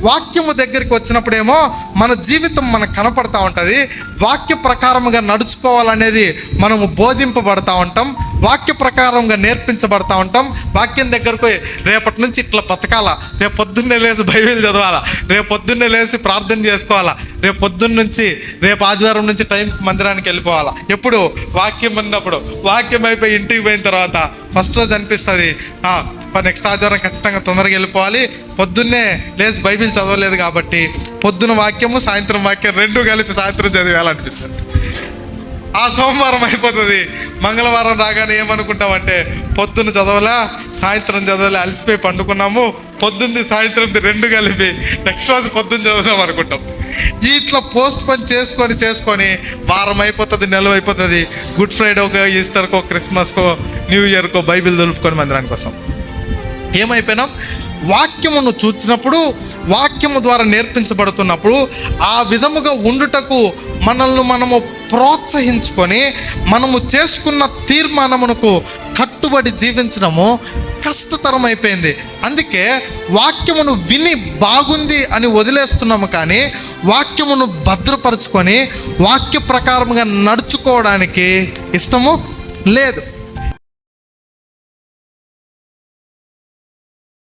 వాక్యము దగ్గరికి వచ్చినప్పుడేమో మన జీవితం మనకు కనపడతా ఉంటుంది. వాక్య ప్రకారముగా నడుచుకోవాలనేది మనము బోధింపబడతా ఉంటాం. వాక్య ప్రకారంగా నేర్పించబడతా ఉంటాం. వాక్యం దగ్గరకు పోయి రేపటి నుంచి ఇట్లా బతకాలా? రేపు పొద్దున్నే లేచి బైబిల్ చదవాలా? రేపు పొద్దున్నే లేచి ప్రార్థన చేసుకోవాలా? రేపు పొద్దున్న నుంచి రేపు ఆదివారం నుంచి టైం మందిరానికి వెళ్ళిపోవాలా? ఎప్పుడు? వాక్యం ఉన్నప్పుడు. వాక్యం అయిపోయి ఇంటికి పోయిన తర్వాత ఫస్ట్ రోజు అనిపిస్తుంది నెక్స్ట్ ఆదివారం ఖచ్చితంగా తొందరగా వెళ్ళిపోవాలి. పొద్దున్నే లేచి బైబిల్ చదవలేదు కాబట్టి పొద్దున వాక్యము సాయంత్రం వాక్యం రెండు కలిపి సాయంత్రం చదివేయాలనిపిస్తుంది. ఆ సోమవారం అయిపోతుంది. మంగళవారం రాగానే ఏమనుకుంటామంటే పొద్దున్న చదవలే సాయంత్రం చదవలే అలసిపోయి పండుకున్నాము పొద్దుంది సాయంత్రం రెండు కలిపి నెక్స్ట్ రోజు పొద్దున్న చదువుదాం అనుకుంటాం. ఇట్లా పోస్ట్ పని చేసుకొని చేసుకొని వారం అయిపోతుంది నెల అయిపోతుంది. గుడ్ ఫ్రైడేకో ఈస్టర్కో క్రిస్మస్కో న్యూ ఇయర్కో బైబిల్ దొలుపుకొని మందిరానికి కోసం ఏమైపోయినాం? వాక్యమును చూచినప్పుడు వాక్యము ద్వారా నేర్పించబడుతున్నప్పుడు ఆ విధముగా ఉండుటకు మనల్ని మనము ప్రోత్సహించుకొని మనము చేసుకున్న తీర్మానమునకు కట్టుబడి జీవించడము కష్టతరం అయిపోయింది అందుకే వాక్యమును విని బాగుంది అని వదిలేస్తున్నాము కానీ వాక్యమును భద్రపరచుకొని వాక్య ప్రకారముగా నడుచుకోవడానికి ఇష్టము లేదు.